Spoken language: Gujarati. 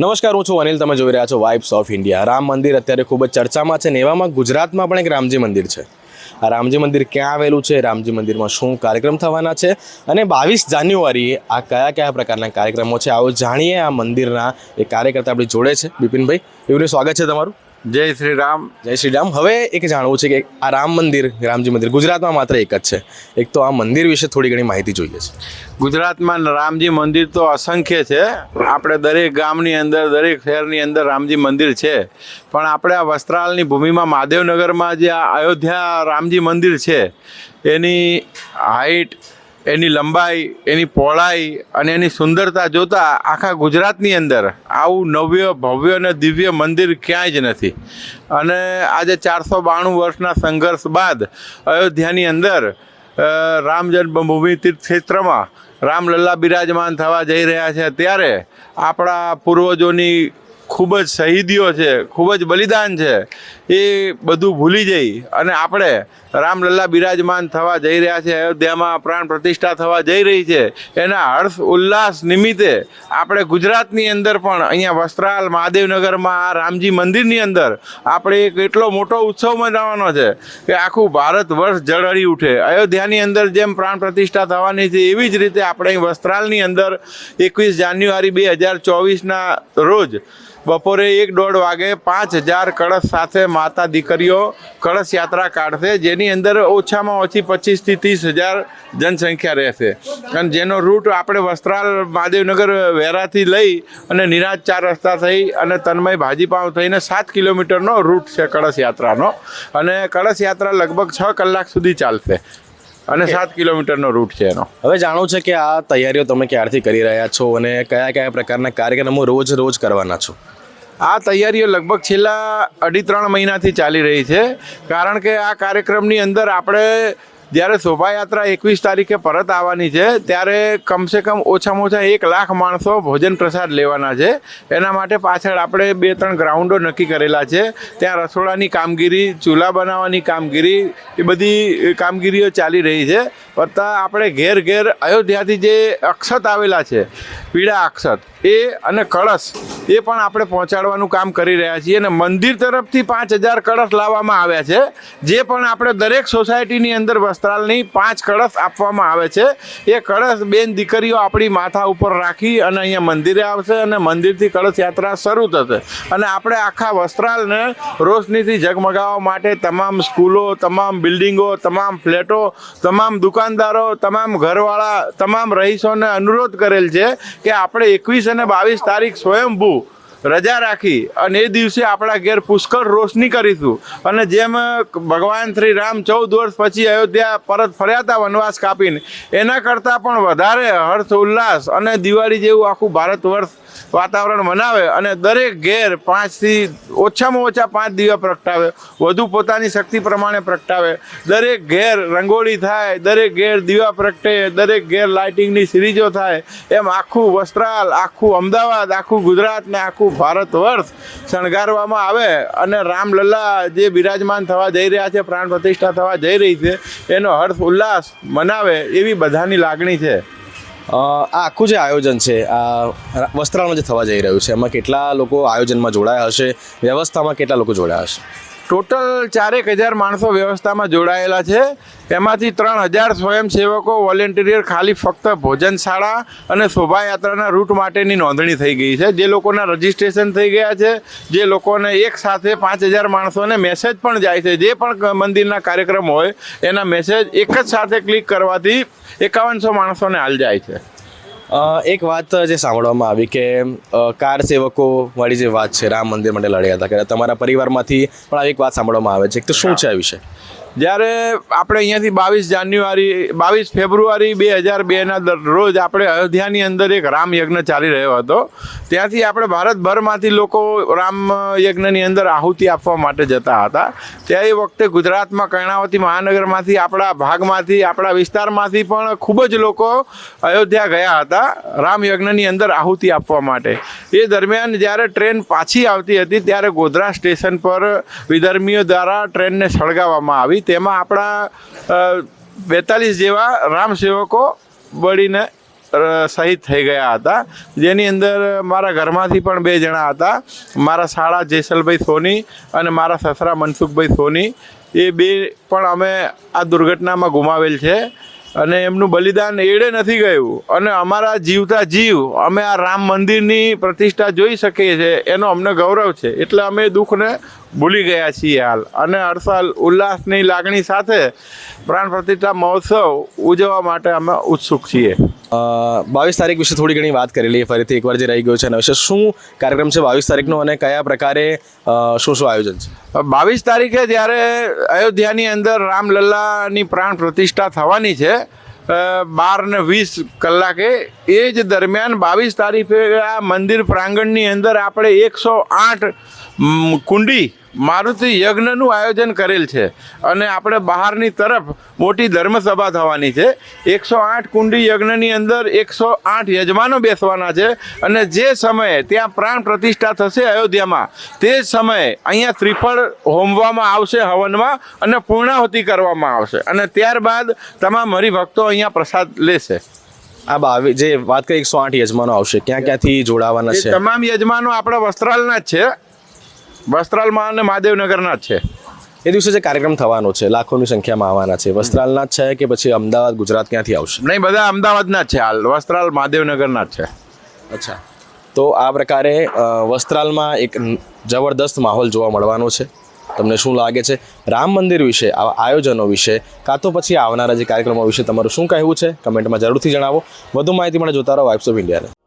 નમસ્કાર, હું છું અનિલ. તમે જોઈ રહ્યા છો વાઇબ્સ ઓફ ઇન્ડિયા રામ મંદિર અત્યારે ખૂબ જ ચર્ચામાં છે ને એવામાં ગુજરાતમાં પણ એક રામજી મંદિર છે. આ રામજી મંદિર ક્યાં આવેલું છે? રામજી મંદિરમાં શું કાર્યક્રમ થવાના છે? અને બાવીસ જાન્યુઆરીએ આ કયા કયા પ્રકારના કાર્યક્રમો છે? આવો જાણીએ આ મંદિરના એ કાર્યકર્તા આપણી જોડે છે. બિપિનભાઈ, એમનું સ્વાગત છે તમારું. જય શ્રી રામ. જય શ્રી રામ. હવે એક જાણવું છે કે આ રામ મંદિર રામજી મંદિર ગુજરાતમાં માત્ર એક જ છે. એક તો આ મંદિર વિશે થોડી ઘણી માહિતી જોઈએ છે. ગુજરાતમાં રામજી મંદિર તો અસંખ્ય છે. આપણે દરેક ગામની અંદર દરેક શહેરની અંદર રામજી મંદિર છે. પણ આપણે આ વસ્ત્રાલની ભૂમિમાં મહાદેવનગરમાં જે આ અયોધ્યા રામજી મંદિર છે એની હાઈટ એની લંબાઈ, એની પહોળાઈ અને એની સુંદરતા જોતા આખા ગુજરાતની અંદર આવું નવ્ય, ભવ્ય અને દિવ્ય મંદિર ક્યાંય જ નથી. અને આજે ચારસો બાણું વર્ષના સંઘર્ષ બાદ અયોધ્યાની અંદર રામ જન્મભૂમિ તીર્થક્ષેત્રમાં રામલલ્લા બિરાજમાન થવા જઈ રહ્યા છે. ત્યારે આપણા પૂર્વજોની ખૂબ જ શહીદીઓ છે, ખૂબ જ બલિદાન છે, એ બધું ભૂલી જઈ. અને આપણે રામલલ્લા બિરાજમાન થવા જઈ રહ્યા છે, અયોધ્યામાં પ્રાણ પ્રતિષ્ઠા થવા જઈ રહી છે, એના હર્ષ ઉલ્લાસ નિમિત્તે આપણે ગુજરાતની અંદર પણ અહીંયા વસ્ત્રાલ મહાદેવનગરમાં આ રામજી મંદિરની અંદર આપણે એક એટલો મોટો ઉત્સવ મનાવવાનો છે કે આખું ભારત વર્ષ જળહળી ઉઠે. અયોધ્યાની અંદર જેમ પ્રાણ પ્રતિષ્ઠા થવાની છે, એવી જ રીતે આપણે અહીં વસ્ત્રાલની અંદર એકવીસ જાન્યુઆરી બે હજાર ચોવીસના રોજ બપોરે એક દોઢ વાગે પાંચ હજાર કળશ સાથે માતા દીકરીઓ કળશ યાત્રા કાઢશે. જેની અંદર ઓછામાં ઓછી પચીસથી ત્રીસ હજાર જનસંખ્યા રહેશે. અને જેનો રૂટ આપણે વસ્ત્રાલ મહાદેવનગર વેરાથી લઈ અને નિરાજ ચાર રસ્તા થઈ અને તન્મય ભાજીપાવ થઈને સાત કિલોમીટરનો રૂટ છે કળશ યાત્રાનો. અને કળશ યાત્રા લગભગ છ કલાક સુધી ચાલશે. અને સાત કિલોમીટરનો રૂટ છે એનો. હવે જાણવું છે કે આ તૈયારીઓ તમે ક્યારથી કરી રહ્યા છો અને કયા કયા પ્રકારના કાર્યક્રમો રોજ રોજ કરવાના છો? આ તૈયારીઓ લગભગ છેલ્લા અઢી ત્રણ મહિનાથી ચાલી રહી છે. કારણ કે આ કાર્યક્રમની અંદર આપણે જ્યારે શોભાયાત્રા એકવીસ તારીખે પરત આવવાની છે, ત્યારે કમસે કમ ઓછામાં ઓછા એક લાખ માણસો ભોજન પ્રસાદ લેવાના છે. એના માટે પાછળ આપણે બે ત્રણ ગ્રાઉન્ડો નક્કી કરેલા છે. ત્યાં રસોડાની કામગીરી, ચૂલા બનાવવાની કામગીરી, એ બધી કામગીરીઓ ચાલી રહી છે. વત્તા આપણે ઘેર ઘેર અયોધ્યાથી જે અક્ષત આવેલા છે, પીળા અક્ષત, એ અને કળશ, એ પણ આપણે પહોંચાડવાનું કામ કરી રહ્યા છીએ અને મંદિર તરફથી પાંચ હજાર કળશ લાવવામાં આવ્યા છે. જે પણ આપણે દરેક સોસાયટીની અંદર વસ્ત્રાલની પાંચ કળશ આપવામાં આવે છે. એ કળશ બેન દીકરીઓ આપણી માથા ઉપર રાખી અને અહીંયા મંદિરે આવશે અને મંદિરથી કળશ યાત્રા શરૂ થશે. અને આપણે આખા વસ્ત્રાલને રોશનીથી ઝગમગાવવા માટે તમામ સ્કૂલો, તમામ બિલ્ડિંગો, તમામ ફ્લેટો, તમામ દુકાનદારો, તમામ ઘરવાળા, તમામ રહીશોને અનુરોધ કરેલ છે કે આપણે એકવીસ અને બાવીસ તારીખ સ્વયંભૂ રજા રાખી અને એ દિવસે આપણા ઘેર પુષ્કળ રોશની કરીશું. અને જેમ ભગવાન શ્રી રામ ચૌદ વર્ષ પછી અયોધ્યા પરત ફર્યા હતા વનવાસ કાપીને, એના કરતાં પણ વધારે હર્ષ, ઉલ્લાસ અને દિવાળી જેવું આખું ભારત વર્ષ વાતાવરણ મનાવે અને દરેક ઘેર પાંચથી ઓછામાં ઓછા પાંચ દીવા પ્રગટાવે. વધુ પોતાની શક્તિ પ્રમાણે પ્રગટાવે. દરેક ઘેર રંગોળી થાય, દરેક ઘેર દીવા પ્રગટે, દરેક ઘેર લાઇટિંગની સિરીજો થાય. એમ આખું વસ્ત્રાલ, આખું અમદાવાદ, આખું ગુજરાત ને આખું ભારત વર્ષ શણગારવામાં આવે અને રામલલ્લા જે બિરાજમાન થવા જઈ રહ્યા છે, પ્રાણ પ્રતિષ્ઠા થવા જઈ રહી છે, એનો હર્ષ ઉલ્લાસ મનાવે એવી બધાની લાગણી છે. આ આખું જે આયોજન છે, આ વસ્ત્રાલમાં જે થવા જઈ રહ્યું છે, એમાં કેટલા લોકો આયોજનમાં જોડાયા હશે, વ્યવસ્થામાં કેટલા લોકો જોડાયા હશે? ટોટલ ચારેક હજાર માણસો વ્યવસ્થામાં જોડાયેલા છે. એમાંથી ત્રણ હજાર સ્વયંસેવકો, વોલેન્ટિયર, ખાલી ફક્ત ભોજનશાળા અને શોભાયાત્રાના રૂટ માટેની નોંધણી થઈ ગઈ છે. જે લોકોના રજીસ્ટ્રેશન થઈ ગયા છે, જે લોકોને એક સાથે પાંચ હજાર માણસોને મેસેજ પણ જાય છે. જે પણ મંદિરના કાર્યક્રમ હોય, એના મેસેજ એક જ સાથે ક્લિક કરવાથી એકાવનસો માણસોને હાલ જાય છે. એક વાત જે સાંભળવામાં આવી કે કાર સેવકો વાળી જે વાત છે રામ મંદિર માટે લડ્યા હતા કે તમારા પરિવારમાંથી પણ આવી એક વાત સાંભળવામાં આવે છે. તો શું છે આ વિશે? જ્યારે આપણે અહીંયાથી બાવીસ જાન્યુઆરી, બાવીસ ફેબ્રુઆરી બે હજાર બેના રોજ આપણે અયોધ્યાની અંદર એક રામ યજ્ઞ ચાલી રહ્યો હતો. ત્યાંથી આપણે ભારતભરમાંથી લોકો રામ યજ્ઞની અંદર આહુતિ આપવા માટે જતા હતા. ત્યાં એ વખતે ગુજરાતમાં, કર્ણાવતી મહાનગરમાંથી, આપણા ભાગમાંથી, આપણા વિસ્તારમાંથી પણ ખૂબ જ લોકો અયોધ્યા ગયા હતા રામ યજ્ઞની અંદર આહુતિ આપવા માટે. એ દરમિયાન જ્યારે ટ્રેન પાછી આવતી હતી ત્યારે ગોધરા સ્ટેશન પર વિધર્મીઓ દ્વારા ટ્રેનને સળગાવવામાં આવી. તેમાં આપણા બેતાલીસ જેવા રામ સેવકો બળીને શહીદ થઈ ગયા હતા. જેની અંદર મારા ઘરમાંથી પણ બે જણા હતા. મારા શાળા જેસલભાઈ સોની અને મારા સસરા મનસુખભાઈ સોની. એ બે પણ અમે આ દુર્ઘટનામાં ગુમાવેલ છે. અને એમનું બલિદાન એડે નથી ગયું. અને અમારા જીવતા જીવ, અમે આ રામ મંદિરની પ્રતિષ્ઠા જોઈ શકીએ છીએ, એનો અમને ગૌરવ છે. એટલે અમે દુઃખને ભૂલી ગયા છીએ હાલ. અને હરસાલ ઉલ્લાસની લાગણી સાથે પ્રાણ પ્રતિષ્ઠા મહોત્સવ ઉજવવા માટે અમે ઉત્સુક છીએ. બાવીસ તારીખ વિશે થોડી ઘણી વાત કરેલી. ફરીથી એકવાર જે રહી ગયું છે એના વિશે શું કાર્યક્રમ છે બાવીસ તારીખનો અને કયા પ્રકારે શું શું આયોજન છે? બાવીસ તારીખે જ્યારે અયોધ્યાની અંદર રામલલ્લાની પ્રાણ પ્રતિષ્ઠા થવાની છે બાર ને વીસ કલાકે, એ જ દરમિયાન બાવીસ તારીખે આ મંદિર પ્રાંગણની અંદર આપણે એકસો આઠ કુંડી મારુતિ યજ્ઞનું આયોજન કરેલ છે અને આપણે બહારની તરફ મોટી ધર્મસભા થવાની છે. એકસો આઠ કુંડી યજ્ઞની અંદર એકસો આઠ યજમાનો બેસવાના છે અને જે સમયે ત્યાં પ્રાણ પ્રતિષ્ઠા થશે અયોધ્યામાં તે જ સમયે અહીંયા શ્રીફળ હોમવામાં આવશે હવનમાં અને પૂર્ણાહુતિ કરવામાં આવશે અને ત્યારબાદ તમામ હરિભક્તો અહીંયા પ્રસાદ લેશે. આ બાવી જે વાત કરી એકસો આઠ યજમાનો આવશે ક્યાં ક્યાંથી જોડાવાના છે? તમામ યજમાનો આપણા વસ્ત્રાલના જ છે. વસ્ત્રાલમાં અને મહાદેવનગરના જ છે. એ દિવસે જે કાર્યક્રમ થવાનો છે લાખોની સંખ્યામાં આવવાના છે વસ્ત્રાલના જ છે કે પછી અમદાવાદ ગુજરાત ક્યાંથી આવશે? નહીં બધા અમદાવાદના જ છે હાલ. વસ્ત્રાલ મહાદેવનગરના જ છે. અચ્છા. તો આ પ્રકારે વસ્ત્રાલમાં એક જબરદસ્ત માહોલ જોવા મળવાનો છે. તમને શું લાગે છે? રામ મંદિર વિશે આવા આયોજનો વિશે કાં તો પછી આવનારા જે કાર્યક્રમો વિશે તમારું શું કહેવું છે? કમેન્ટમાં જરૂરથી જણાવો. વધુ માહિતી મને જોતા રહો વાઇબ્સ ઓફ ઇન્ડિયાને